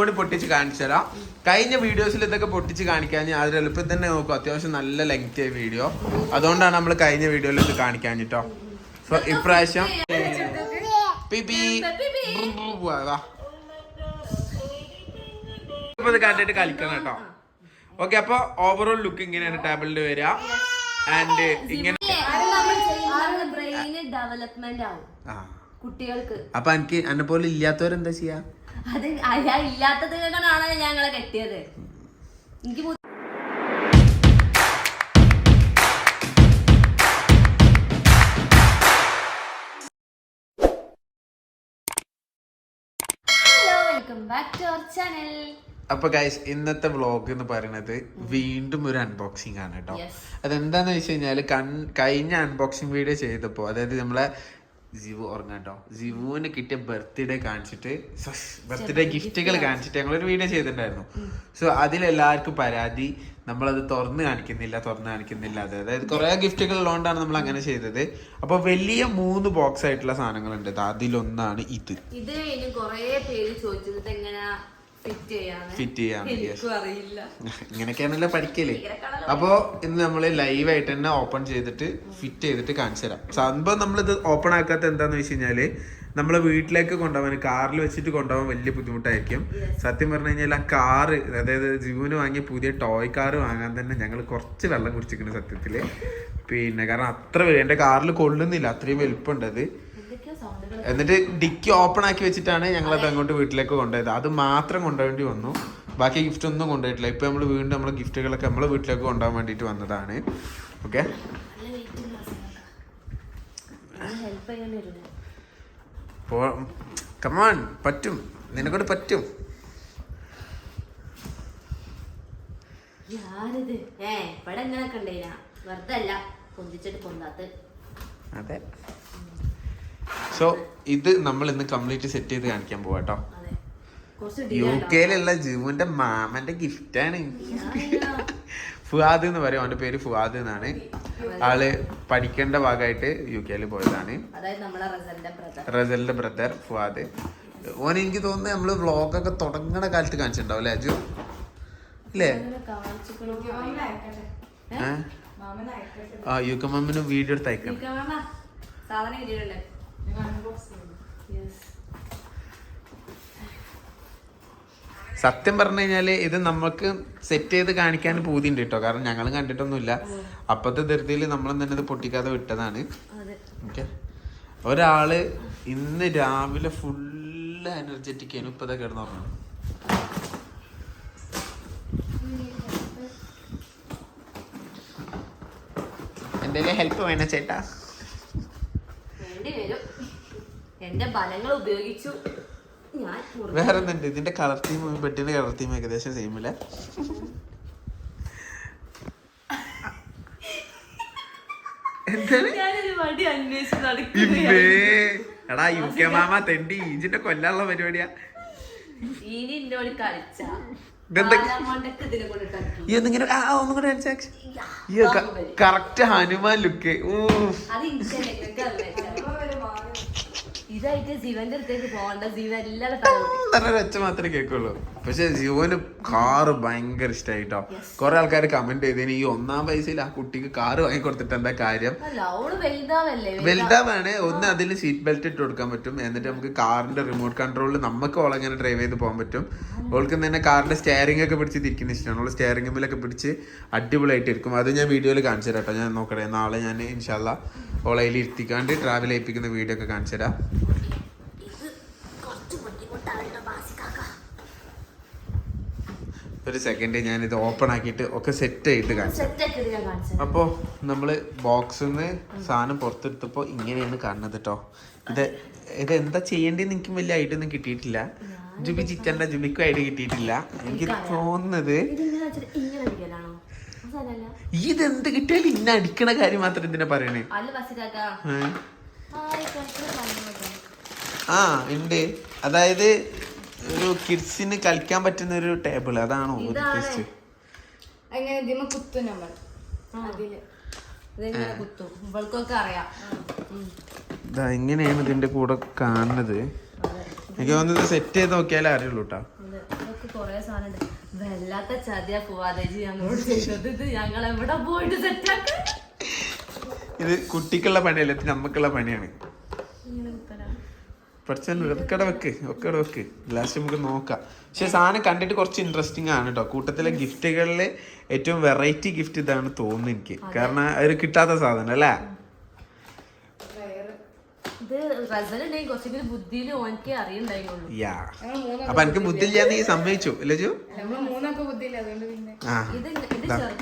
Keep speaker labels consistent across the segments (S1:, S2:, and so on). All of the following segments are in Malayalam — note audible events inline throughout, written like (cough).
S1: കൂടി പൊട്ടിച്ച് കാണിച്ചു തരാം. കഴിഞ്ഞ വീഡിയോസിൽ ഇതൊക്കെ പൊട്ടിച്ച് കാണിക്കാൻ ഞാൻ അതിൽ എളുപ്പത്തിൽ തന്നെ നോക്കും. അത്യാവശ്യം നല്ല ലെങ്ത് ആയ വീഡിയോ അതുകൊണ്ടാണ് നമ്മൾ കഴിഞ്ഞ വീഡിയോയിൽ ഇത് കാണിക്കാൻ കേട്ടോ. സോ ഇപ്രാവശ്യം ഇത് കണ്ടിട്ട് കളിക്കണം കേട്ടോ. ഓക്കെ അപ്പൊ ഓവറോൾ ലുക്ക് ഇങ്ങനെയാണ് ടേബിളിൽ വരിക ആൻഡ് ഇങ്ങനെ
S2: ഡെവലപ്മെന്റ് ആവും. കുട്ടികൾക്ക്.
S1: അപ്പൊ എനിക്ക് എന്നെ പോലെ ഇല്ലാത്തവരെന്താ ചെയ്യാ?
S2: അത് അയാ ഇല്ലാത്തത് കൊണ്ടാണ് ഞങ്ങളെ കെട്ടിയത്? എനിക്ക്
S1: അപ്പൊ ഗൈസ് ഇന്നത്തെ വ്ളോഗ് എന്ന് പറയുന്നത് വീണ്ടും ഒരു അൺബോക്സിംഗ് ആണ് കേട്ടോ. അതെന്താന്ന് വെച്ച് കഴിഞ്ഞാൽ കഴിഞ്ഞ അൺബോക്സിംഗ് വീഡിയോ ചെയ്തപ്പോ അതായത് നമ്മളെ ജിവു ഉറങ്ങാട്ടോ ജിവുവിന് കിട്ടിയ ബർത്ത്ഡേ കാണിച്ചിട്ട് ബർത്ത്ഡേ ഗിഫ്റ്റുകൾ കാണിച്ചിട്ട് ഞങ്ങളൊരു വീഡിയോ ചെയ്തിട്ടുണ്ടായിരുന്നു. സോ അതിലെല്ലാവർക്കും പരാതി. നമ്മളത് തുറന്ന് കാണിക്കുന്നില്ല തുറന്ന് കാണിക്കുന്നില്ല. അത് അതായത് കുറെ ഗിഫ്റ്റുകൾ ഉള്ളതുകൊണ്ടാണ് നമ്മൾ അങ്ങനെ ചെയ്തത്. അപ്പൊ വലിയ മൂന്ന് ബോക്സ് ആയിട്ടുള്ള സാധനങ്ങളുണ്ട്. അതിലൊന്നാണ് ഇത്.
S2: ഇത് കൊറേ പേര് ചോദിച്ചത് എങ്ങനെയാ എങ്ങനെ ഫിറ്റ്
S1: ചെയ്യാൻ ഇങ്ങനെയൊക്കെയാണല്ലോ പഠിക്കൽ. അപ്പോ ഇന്ന് നമ്മൾ ലൈവ് ആയിട്ട് തന്നെ ഓപ്പൺ ചെയ്തിട്ട് ഫിറ്റ് ചെയ്തിട്ട് കാണിച്ചു തരാം. സംഭവം നമ്മളിത് ഓപ്പൺ ആക്കാത്ത എന്താന്ന് വെച്ച് കഴിഞ്ഞാൽ നമ്മളെ വീട്ടിലേക്ക് കൊണ്ടുപോകാൻ കാറിൽ വെച്ചിട്ട് കൊണ്ടുപോകാൻ വലിയ ബുദ്ധിമുട്ടായിരിക്കും. സത്യം പറഞ്ഞു കഴിഞ്ഞാൽ ആ കാറ് അതായത് ജീവന് വാങ്ങിയ പുതിയ ടോയ് കാറ് വാങ്ങാൻ തന്നെ ഞങ്ങൾ കുറച്ച് വെള്ളം കുടിച്ചിരിക്കുന്നു സത്യത്തിൽ. പിന്നെ കാരണം അത്ര എന്റെ കാറിൽ കൊള്ളുന്നില്ല അത്രയും അത് എന്നിട്ട് ഡിക്കി ഓപ്പൺ ആക്കി വെച്ചിട്ടാണ് ഞങ്ങൾ അത് അങ്ങോട്ട് വീട്ടിലേക്ക് കൊണ്ടുപോയത്. അത് മാത്രം കൊണ്ടുപോകേണ്ടി വന്നു. ബാക്കി ഗിഫ്റ്റ് ഒന്നും കൊണ്ടുപോയിട്ടില്ല. ഇപ്പൊ നമ്മൾ വീണ്ടും നമ്മളെ ഗിഫ്റ്റുകളൊക്കെ നമ്മളെ വീട്ടിലേക്ക് കൊണ്ടുപോകാൻ വേണ്ടിയിട്ട് വന്നതാണ്. ഓക്കെ കമാൺ പറ്റും. നിനക്കോട് പറ്റും. അതെ. സോ ഇത് നമ്മൾ ഇന്ന് കംപ്ലീറ്റ് സെറ്റ് ചെയ്ത് കാണിക്കാൻ പോവാട്ടോ യു കെയിലുള്ള ജിമുന്റെ മാമന്റെ ഗിഫ്റ്റാണ് ഫുഹാദ് എന്ന് പറയും. അവന്റെ പേര് ഫുഹാദ് എന്നാണ്. ആൾ പഠിക്കേണ്ട ഭാഗമായിട്ട് യു കെയിൽ പോയതാണ്.
S2: റസലിന്റെ ബ്രദർ
S1: ഫുഹാദ് ഓൻ എനിക്ക് തോന്നുന്നത് നമ്മൾ വ്ളോഗൊക്കെ തുടങ്ങണ കാലത്ത് കാണിച്ചിട്ടുണ്ടാവും അല്ലേ അജു? ഇല്ലേ ഏ? ആ യു കെ മാമിന് വീഡിയോ എടുത്ത് അയക്കണം. സത്യം പറഞ്ഞു കഴിഞ്ഞാൽ ഇത് നമുക്ക് സെറ്റ് ചെയ്ത് കാണിക്കാൻ പൂതിയുണ്ട് കേട്ടോ കാരണം ഞങ്ങൾ കണ്ടിട്ടൊന്നുമില്ല. അപ്പത്തെ ധൃതിയിൽ നമ്മൾ തന്നെ ഇത് പൊട്ടിക്കാതെ വിട്ടതാണ്. ഓക്കെ ഒരാൾ ഇന്ന് രാവിലെ ഫുള്ള് എനർജറ്റിക് ആണ്. ഇപ്പൊ കിടന്നു പറഞ്ഞു എന്തെങ്കിലും ഹെൽപ്പ് വേണ ചേട്ടാ
S2: വേണ്ടി വരും എന്റെ ബലങ്ങൾ ഉപയോഗിച്ചു. ഞാൻ
S1: വേറെ എന്തുണ്ട് ഇതിന്റെ കളർ തീം ബെഡിന്റെ കളർ തീം ഏകദേശം സെയിം അല്ലേ? എടാ യു കെ മാമ തെണ്ടി. ഈജിന്റെ കൊല്ലാനുള്ള പരിപാടിയാ.
S2: ഇനി എന്നോട് കളിച്ച.
S1: ഒന്നും കൂടെ കറക്റ്റ് ഹനുമാൻ ലുക്ക്
S2: ഓ ഇതായിട്ട് ശിവന്റെ അടുത്തേക്ക് പോകണ്ട. ശിവ
S1: ഒച്ച മാത്രമേ കേൾക്കുള്ളൂ. പക്ഷെ ജീവന് കാറ് ഭയങ്കര ഇഷ്ടായിട്ടോ? കുറെ ആൾക്കാർ കമന്റ് ചെയ്തതിന് ഈ ഒന്നാം വയസ്സിൽ ആ കുട്ടിക്ക് കാറ് വാങ്ങി കൊടുത്തിട്ട് എന്താ കാര്യം? വലുതാവാണ് ഒന്ന് അതിൽ സീറ്റ് ബെൽറ്റ് ഇട്ട് കൊടുക്കാൻ പറ്റും. എന്നിട്ട് നമുക്ക് കാറിന്റെ റിമോട്ട് കൺട്രോളിൽ നമുക്ക് ഓളങ്ങനെ ഡ്രൈവ് ചെയ്ത് പോകാൻ പറ്റും. ഓൾക്ക് തന്നെ കാറിന്റെ സ്റ്റിയറിംഗ് ഒക്കെ പിടിച്ച് തിരിക്കുന്ന ഇഷ്ടമാണ് ഓൾ സ്റ്റെയറിംഗ് മേലൊക്കെ പിടിച്ച് അടിപൊളിയായിട്ട് ഇരിക്കും അത് ഞാൻ വീഡിയോയിൽ കാണിച്ചു തരാം കേട്ടോ ഞാൻ നോക്കട്ടെ നാളെ ഞാൻ ഇൻഷാല്ല ഓളയിൽ ഇരുത്തിക്കാണ്ട് ട്രാവൽ ചെയ്യിപ്പിക്കുന്ന വീഡിയോ ഒക്കെ കാണിച്ചു തരാം
S2: ഇത് കുറച്ച് ബുദ്ധിമുട്ടാണ് ബാസിക്കാക്ക
S1: ഒരു സെക്കൻഡ് ഞാൻ ഇത് ഓപ്പൺ ആക്കിയിട്ട് ഒക്കെ സെറ്റ് ചെയ്തിട്ട് കാണിച്ചു. അപ്പോൾ നമ്മൾ ബോക്സിൽ നിന്ന് സാധനം പുറത്തെടുത്തപ്പോൾ ഇങ്ങനെയാണ് കാണുന്നത് കേട്ടോ ഇത് ഇത് എന്താ ചെയ്യേണ്ടതെന്ന് എനിക്ക് വലിയ ഐഡിയ ഒന്നും കിട്ടിയിട്ടില്ല. ജുബി ചിറ്റന്റെ ജുബിക്കും ഐഡിയ കിട്ടിയിട്ടില്ല. എനിക്ക് തോന്നുന്നത് ഇതെന്ത് കിട്ടിയാലും ഇന്ന അടിക്കണ കാര്യം മാത്രം എന്തിനാ പറയണേ. ആ ഉണ്ട്. അതായത് ഒരു കിഡ്സിന് കളിക്കാൻ പറ്റുന്ന ഒരു ടേബിൾ അതാണോ ഉദ്ദേശിച്ചത്
S3: അങ്ങനെ ഇതിമ കുത്തും നമ്മൾ അതിൽ
S2: ഇതെങ്ങനെ കുത്തും? ഇവൾക്കൊക്കെ അറിയാം.
S1: ഇതാ ഇങ്ങനെയാണ് ഇതിന്റെ കൂടെ കാണുന്നത്. എനിക്ക് തോന്നുന്നത് സെറ്റ് ചെയ്ത് നോക്കിയാലേ അറിയുള്ളൂ കേട്ടോ
S2: വല്ലാത്ത ചതിയാ പോവാതേജി ഞങ്ങളോട് ചെയ്തത്. ഇത് ഞങ്ങൾ എവിടെ പോയിട്ട് സെറ്റാക്ക
S1: ഇത് കുട്ടിക്കുള്ള പണിയല്ല ഇത് നമുക്കുള്ള പണിയാണ്. അവിടെ വെക്ക് ഒക്കെ അവിടെ വെക്ക്. ലാസ്റ്റ് നമുക്ക് നോക്കാം. പക്ഷെ സാധനം കണ്ടിട്ട് കുറച്ച് ഇൻട്രസ്റ്റിംഗ് ആണ് കേട്ടോ കൂട്ടത്തിലെ ഗിഫ്റ്റുകളിലെ ഏറ്റവും വെറൈറ്റി ഗിഫ്റ്റ് ഇതാണ് തോന്നുന്നു എനിക്ക്. കാരണം അത് കിട്ടാത്ത സാധനം അല്ലേ? അപ്പൊ എനിക്ക് ബുദ്ധി ഇല്ലാന്ന് ഈ സമ്മതിച്ചു ഇല്ലേ ജോ? ആ.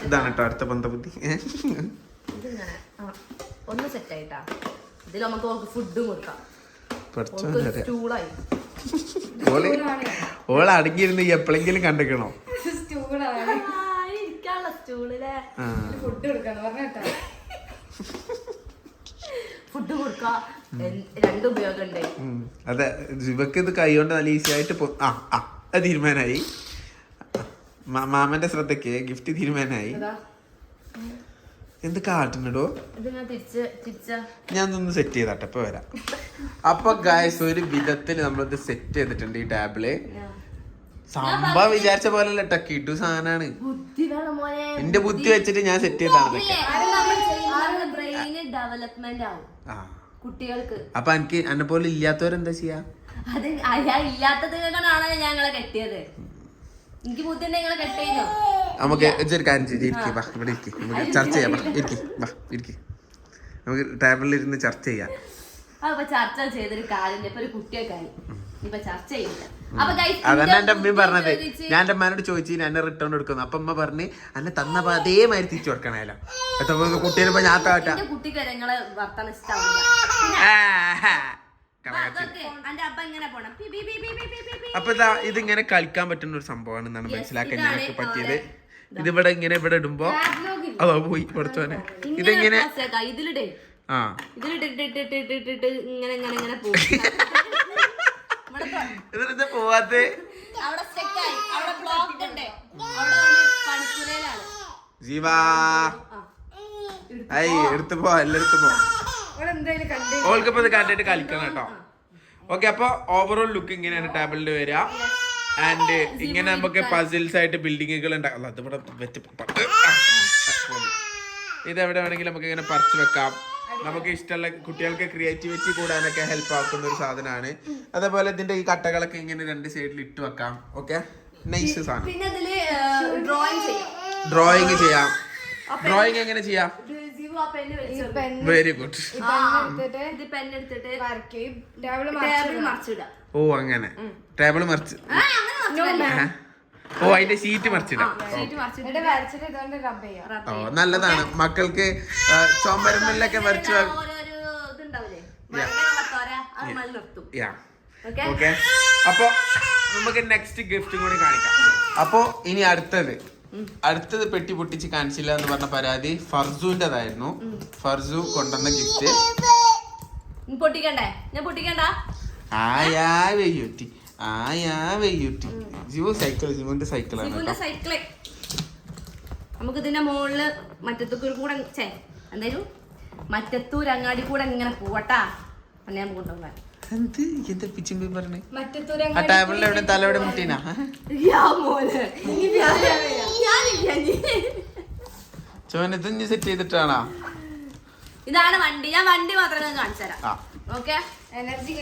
S1: ഇതാണ് കേട്ടോ അടുത്ത ബന്ധ ബുദ്ധി
S2: ഒന്ന് സെറ്റ് ആയിട്ടാ. ഇതിൽ നമുക്ക് ഫുഡും കൊടുക്കാം.
S1: ഓൾ ഓൾ അടങ്ങിയിരുന്ന് എപ്പോഴെങ്കിലും കണ്ടിക്കണോ?
S3: ഫുഡ്
S2: രണ്ട് ഉപയോഗം ഉണ്ട്
S1: അതെ ഇവക്ക് ഇത് കൈകൊണ്ട് നല്ല ഈസി ആയിട്ട് ആ ആ അത് തീരുമാനമായി മാമന്റെ ശ്രദ്ധയ്ക്ക് ഗിഫ്റ്റ് തീരുമാനമായി എന്ത് കാട്ടുന്നിടോ? ഞാൻ ഒന്ന് സെറ്റ് ചെയ്താട്ടെ ഇപ്പൊ വരാം. അപ്പൊ ഗായസ് ഒരു വിധത്തിൽ നമ്മളിത് സെറ്റ് ചെയ്തിട്ടുണ്ട് ഈ ടാബിൽ. സംഭവം വിചാരിച്ച പോലെ അല്ല കേട്ടോ കിട്ടു സാധനമാണ് എന്റെ ബുദ്ധി വെച്ചിട്ട് ഞാൻ സെറ്റ് ചെയ്താണ് അപ്പൊ എനിക്ക് എന്നെ പോലെ ഇല്ലാത്തവരെന്താ ചെയ്യാ?
S2: ഇല്ലാത്തത് ഞങ്ങളെ കെട്ടിയത്. എനിക്ക് ബുദ്ധി ഉണ്ടെങ്കിൽ കെട്ടിയോ
S1: നമുക്ക് കാര്യം ചെയ്യ്. ഇരിക്ക് വാ ഇവിടെ ഇരിക്ക്. നമുക്ക് ചർച്ച ചെയ്യാം വാ ഇരിക്ക്. വാ ഇരിക്ക്. നമുക്ക് ടേബിളിൽ ഇരുന്ന് ചർച്ച ചെയ്യാം.
S2: അപ്പൊ ചർച്ച ചെയ്തൊരു കാര്യം ഇപ്പൊ ഒരു കുട്ടിയൊക്കെ ആയി. ഇപ്പൊ ചർച്ച ചെയ്യില്ല അപ്പൊ guys,
S1: അതന്നെ
S2: ഇന്റെ
S1: എന്റെ അമ്മയും പറഞ്ഞത്. ഞാൻ എന്റെ അമ്മനോട് ചോദിച്ചു ഞാൻ എന്നെ റിട്ടേൺ എടുക്കുന്നു അപ്പൊ അമ്മ പറഞ്ഞ് എന്നെ അതേ മാതിരി തിരിച്ചു കൊടുക്കണേലോ. കുട്ടികളിപ്പോ ഞാൻ താട്ടാ
S2: കുട്ടിക്ക് നിങ്ങളെ അപ്പൊ
S1: ഇതിങ്ങനെ കളിക്കാൻ പറ്റുന്ന ഒരു സംഭവമാണ് എന്നാണ് മനസ്സിലാക്കാൻ ഞങ്ങൾക്ക് പറ്റിയത്. ഇതിവിടെ ഇങ്ങനെ ഇവിടെ ഇടുമ്പോ അതോ പോയി പഠിച്ചോനെ ഇതെങ്ങനെ ആ.
S2: ഇതിലിട്ടിട്ടിട്ടിട്ടിട്ടിട്ട് ഇങ്ങനെ ഇങ്ങനെ ഇങ്ങനെ പോകും ഇവിടെ തൊ-
S1: പോവാത്തെ.
S2: അവിടെ സ്റ്റെക്ക് ആയി. അവിടെ ബ്ലോക്ക് ഉണ്ട്. അവിടെ വന്ന് പണിക്കുലയിലാണ്.
S1: ജീവാ. ഐ എടുത്തു പോ എല്ലാം എടുത്തു പോ ഓൾക്കിപ്പോ ഇത് കണ്ടിട്ട് കളിക്കണം കേട്ടോ. ഓക്കെ അപ്പൊ ഓവറോൾ ലുക്ക് ഇങ്ങനെയാണ് ടേബിളിൽ വരിക. ആൻഡ് (laughs) ഇങ്ങനെ നമുക്ക് പസിൽസ് ആയിട്ട് ബിൽഡിങ്ങുകൾ ഉണ്ടാക്കാം. അതിവിടെ വെച്ച് ഇത് എവിടെ വേണമെങ്കിലും നമുക്ക് ഇങ്ങനെ പറിച്ചു വെക്കാം. നമുക്ക് ഇഷ്ടമുള്ള കുട്ടികൾക്ക് ക്രിയേറ്റിവിറ്റി കൂടാനൊക്കെ ഹെൽപ്പ് ആക്കുന്ന ഒരു സാധനമാണ്. അതേപോലെ ഇതിന്റെ ഈ കട്ടകളൊക്കെ ഇങ്ങനെ രണ്ട് സൈഡിൽ ഇട്ട് വെക്കാം. ഓക്കെ നൈസ് സാധനം.
S2: ഡ്രോയിങ് ചെയ്യാം.
S1: ഡ്രോയിങ് എങ്ങനെ ചെയ്യാം? വെരി ഗുഡ് ഓ അങ്ങനെ. ടേബിൾ മറിച്ച്
S2: ആ അങ്ങനെ മറിച്ചിടല്ലേ?
S1: ഓ അതിന്റെ ഷീറ്റ് മറിച്ചിടാം ഓ നല്ലതാണ്. മക്കൾക്ക് ചോമ്പരമ്മിലൊക്കെ വരച്ചു
S2: ഓക്കെ
S1: അപ്പൊ നമുക്ക് നെക്സ്റ്റ് ഗിഫ്റ്റും കൂടി കാണിക്കാം. അപ്പോ ഇനി അടുത്തത്. അടുത്തത് പെട്ടി പൊട്ടിച്ച് കാണിച്ചില്ല എന്ന് പറഞ്ഞ പരാതി ഫർസുവിന്റെതായിരുന്നു ഫർസു കൊണ്ടുവന്ന ഗിഫ്റ്റ്
S2: പൊട്ടിക്കണ്ടേ? ഞാൻ പൊട്ടിക്കണ്ട?
S1: ആയാ ആയാ ജിവു സൈക്കിൾ സൈക്കിളാണ്
S2: സൈക്കിൾ നമുക്ക് ഇതിന്റെ മുകളിൽ മറ്റത്തൂർ കൂടെ എന്തായാലും മറ്റത്തൂർ അങ്ങാടി കൂടെ ഇങ്ങനെ പോവട്ടാ. ഞാൻ കൊണ്ടുപോകാൻ
S1: എന്ത് എന്താ പിച്ചിമ്പി പറഞ്ഞേ? ആ ടേബിളിൽ എവിടെ? മുട്ടീനാ? ഇത് ഇനി സെറ്റ് ചെയ്തിട്ടാണോ?
S2: ഇതാണ് വണ്ടി. ഞാൻ വണ്ടി മാത്രമേ കാണിച്ചു തരാം. ഓക്കെ?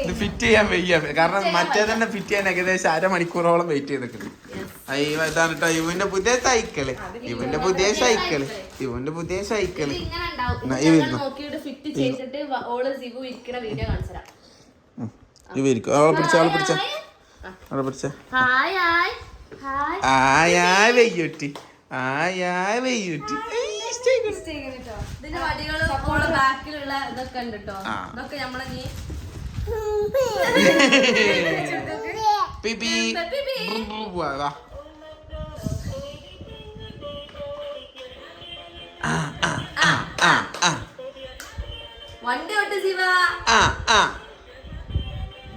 S1: ഇത് ഫിറ്റ് ചെയ്യാൻ വയ്യ. കാരണം മറ്റേ തന്നെ ഫിറ്റ് ചെയ്യാൻ ഏകദേശം അരമണിക്കൂറോളം വെയിറ്റ് ചെയ്തിട്ടുണ്ട്. അയ്യോ ഇതാണ് കേട്ടോ ഇവന്റെ പുതിയ സൈക്കിൾ ഇവന്റെ പുതിയ സൈക്കിൾ ഇവന്റെ പുതിയ
S2: സൈക്കിൾ
S1: ഇവ ഇരിക്കും. അവളെ പിടിച്ച അവളെ പിടിച്ച. അവളെ പിടിച്ച.
S2: ഹായ് ഹായ് ഹായ്
S1: ആയാ വെയ്യുറ്റി ആയാ വെയ്യുറ്റി
S3: കേട്ടോ
S2: ഇതിന്റെ വടികളും ബാക്കിലുള്ള ഇതൊക്കെ ഉണ്ട് കേട്ടോ. ഇതൊക്കെ നമ്മളെ നീ
S1: പിപി
S2: പിപി.
S1: വാ വാ. ആ ആ ആ ആ ആ.
S2: വണ്ടി ഓട്ട് ശിവ.
S1: ആ.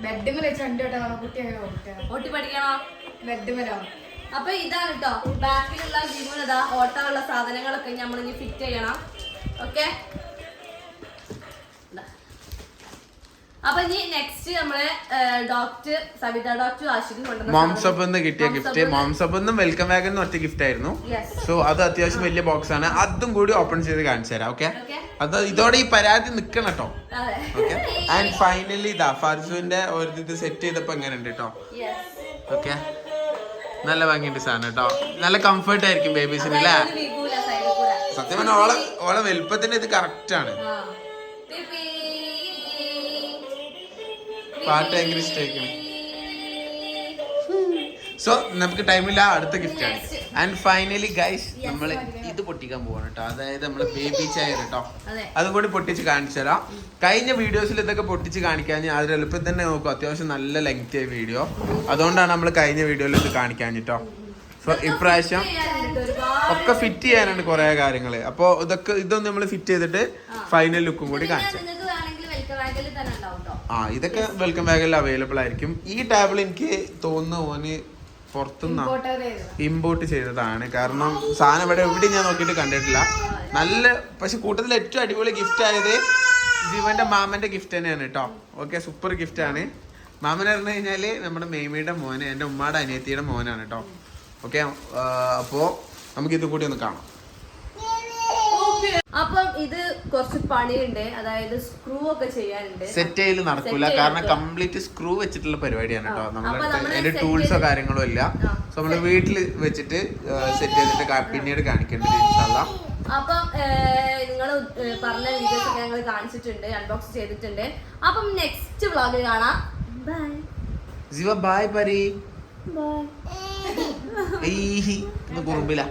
S3: കേട്ടോ അങ്ങനെ ഓട്ടാ
S2: ഓട്ടി പഠിക്കണോ? അപ്പൊ ഇതാണ് കേട്ടോ ബാക്കിലുള്ള ജിമ്മിലതാ ഓട്ടമുള്ള സാധനങ്ങളൊക്കെ നമ്മൾ ഇനി ഫിറ്റ് ചെയ്യണം. ഓക്കെ അപ്പൊ ഇനി നെക്സ്റ്റ് നമ്മളെ ഡോക്ടർ സബിത ഡോക്ടർ ആശിക്കും
S1: മോംസപ്പ് കിട്ടിയ ഗിഫ്റ്റ് മോംസപ്പ് വെൽക്കം വാഗൻ ഒറ്റ ഗിഫ്റ്റ് ആയിരുന്നു. സോ അത് അത്യാവശ്യം വലിയ ബോക്സ് ആണ്. അതും കൂടി ഓപ്പൺ ചെയ്ത് കാണിച്ചു തരാം ഓക്കെ അത് ഇതോടെ ഈ പരാതി നിക്കണം കേട്ടോ. ഓക്കെ ആൻഡ് ഫൈനലി ഇതാ ഫർജുവിന്റെ ഒരു ഇത് സെറ്റ് ചെയ്തപ്പോ എങ്ങനെ ഉണ്ട് കേട്ടോ. ഓക്കെ നല്ല ഭംഗിയുണ്ട് സാധനം കേട്ടോ നല്ല കംഫർട്ട് ആയിരിക്കും ബേബീസിന് അല്ലേ. സത്യം പറഞ്ഞാൽ ഓളെ ഓളെ വലുപ്പത്തിന്റെ ഇത് കറക്റ്റ് ആണ്. പാട്ട് ഭയങ്കര ഇഷ്ടമായിരിക്കും സോ നമുക്ക് ടൈമില്ല അടുത്ത ഗിഫ്റ്റ് ആണ്. ആൻഡ് ഫൈനലി ഗൈസ് നമ്മൾ ഇത് പൊട്ടിക്കാൻ പോവാണ് കേട്ടോ. അതായത് നമ്മൾ ബേബി ചെയർ കേട്ടോ.
S2: അതെ.
S1: അതും കൂടി പൊട്ടിച്ച് കാണിച്ചു തരാം. കഴിഞ്ഞ വീഡിയോസിൽ ഇതൊക്കെ പൊട്ടിച്ച് കാണിക്കാൻ അതിൽ എളുപ്പം തന്നെ നോക്കും. അത്യാവശ്യം നല്ല ലെങ്ത് ആയ വീഡിയോ അതുകൊണ്ടാണ് നമ്മൾ കഴിഞ്ഞ വീഡിയോയിൽ ഇത് കാണിക്കാൻ കേട്ടോ. സോ ഇപ്രാവശ്യം ഒക്കെ ഫിറ്റ് ചെയ്യാനുണ്ട് കുറേ കാര്യങ്ങൾ അപ്പൊ ഇതൊക്കെ ഇതൊന്നും നമ്മൾ ഫിറ്റ് ചെയ്തിട്ട് ഫൈനൽ ലുക്കും കൂടി കാണിച്ചു ആ ഇതൊക്കെ വെൽക്കം ബാഗിൽ അവൈലബിൾ ആയിരിക്കും. ഈ ടാബിൾ എനിക്ക് തോന്നുന്നു ഓന് പുറത്തുനിന്ന് ഇമ്പോർട്ട് ചെയ്തതാണ്. കാരണം സാധനം ഇവിടെ എവിടെയും ഞാൻ നോക്കിയിട്ട് കണ്ടിട്ടില്ല. നല്ല പക്ഷെ കൂട്ടത്തിൽ ഏറ്റവും അടിപൊളി ഗിഫ്റ്റ് ആയത് ജീവന്റെ മാമന്റെ ഗിഫ്റ്റ് തന്നെയാണ് കേട്ടോ ഓക്കെ സൂപ്പർ ഗിഫ്റ്റ് ആണ്. മാമൻ പറഞ്ഞു കഴിഞ്ഞാൽ നമ്മുടെ മേമിയുടെ മോന് എന്റെ ഉമ്മയുടെ അനിയത്തിയുടെ മോനാണ് കേട്ടോ ഓക്കെ അപ്പോ നമുക്ക് ഇത് കൂടി ഒന്ന് കാണാം.
S2: അപ്പം ഇത് കുറച്ച് പണിയുണ്ട്. അതായത് സ്ക്രൂ ഒക്കെ ചെയ്യാനുണ്ട്.
S1: സെറ്റ് ചെയ്യൽ നടക്കൂല. കാരണം കംപ്ലീറ്റ് സ്ക്രൂ വെച്ചിട്ടുള്ള പരിപാടിയാണ് കേട്ടോ.
S2: നമ്മൾ
S1: നമ്മളെ അതിന്റെ ടൂൾസോ കാര്യങ്ങളോ ഇല്ല. സോ നമ്മൾ വീട്ടിൽ വെച്ചിട്ട് സെറ്റ് ചെയ്തിട്ട് പിന്നീട് കാണിക്കേണ്ടത് അപ്പൊ
S2: അപ്പം നിങ്ങൾ പറഞ്ഞ വീഡിയോസ് ഒക്കെ ഞങ്ങൾ കാണിച്ചിട്ടുണ്ട്. അൺബോക്സ് ചെയ്തിട്ടുണ്ട്. അപ്പം നെക്സ്റ്റ് വ്ളോഗിൽ കാണാം. ബൈ
S1: ജീവ ബായ് പരി.
S2: ബൈ
S1: കുറുമ്പില.